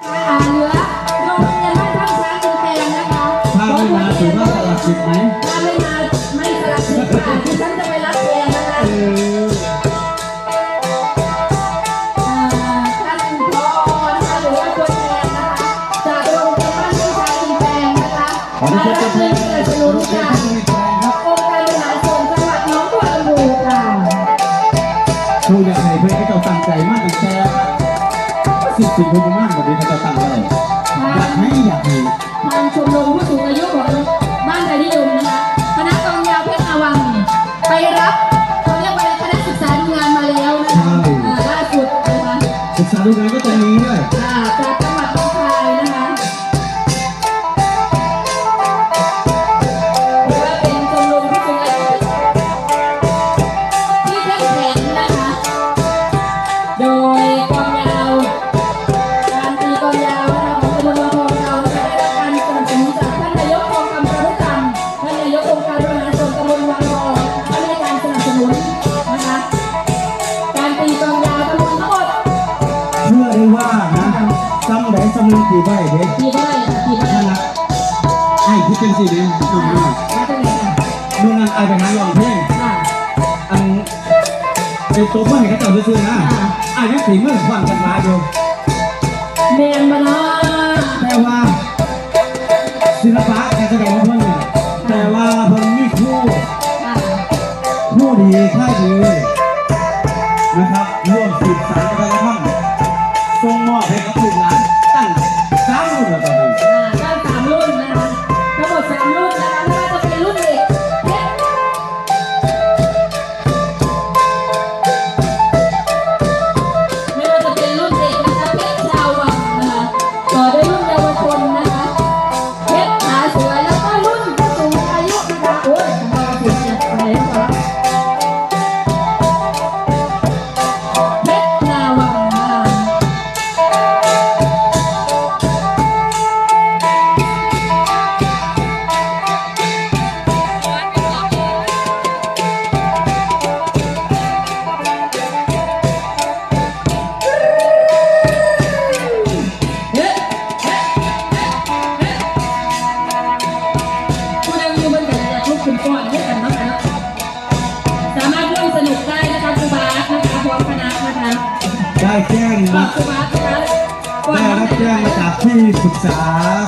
ถ้าไม่มาถือว่าสลับสิทธิ์ไหมถ้าไม่มาไม่สลับสิทธิ์ค่ะที่ฉันจะไปรับแทนนะคะเอออ่าท่านผอนะคะหรือว่าตัวแทนนะคะจากโรงเรียนบ้านท่าช้างคุณแตงนะคะขอมาที่รับจะเงิเป็นนสนับสนุนค่ะผู้มีแร สิ่งที่มากกว่านี้เขาจะตั้งใจอยากให้อยากมีทางชมรมผู้สูงอายุของบ้านไทยนิยมนะคะคณะกองยาวเพชรอาวังไปรับเขาเรียกว่าคณะศึกษาดูงานมาแล้วนะคะอ่าล่าสุดนะคะศึกษาดูงานก็ตรงนี้ด้วยอ่า ซ้ำไหนซ้ำนึงกี่ใบเด็กกี่ใบค่ะกี่ใบชนะไอ้ที่เป็นสีนี้ดูหน่อยมาจากไหนค่ะดูงานไอ้ไปหาลองเพลงค่ะอันเป็นตัวเมื่อไหร่ก็เจ้าซื้อๆนะไอ้ยังสีเมื่อควันกันมาอยู่แมนบานาแต่ว่าศิลปะการแสดงของเพิ่นเนี่ยแต่ว่าเพิ่นมีครูค่ะผู้ดีค่ายดีนะครับร่วมสืบสานวัฒน ได้แจ้งฝานะกครูบาสนะคะก่อนได้รับแจ้งมาจากที่ปรึกษา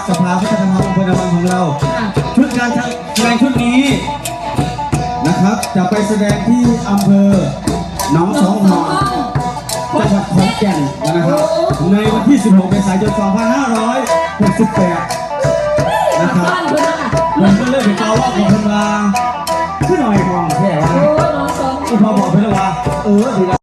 สภาพัฒนธรรมอำเภอดาวังของเรา ค่ะชุดการแสดงชุดนี้นะครับ จะไปแสดงที่อำเภอหนองสองหอนจังหวัดขอนแก่นนะครับ ในวันที่ 16 เมษายน 2568 นะครับบ้านเพื่อนนะคะมันก็เริ่มเป็นเกาว่าของคนมาขึ้นหน่อยของแค่ว่าโอ้น้องสองก็พอบอกไปแล้วว่าเออดีแล้ว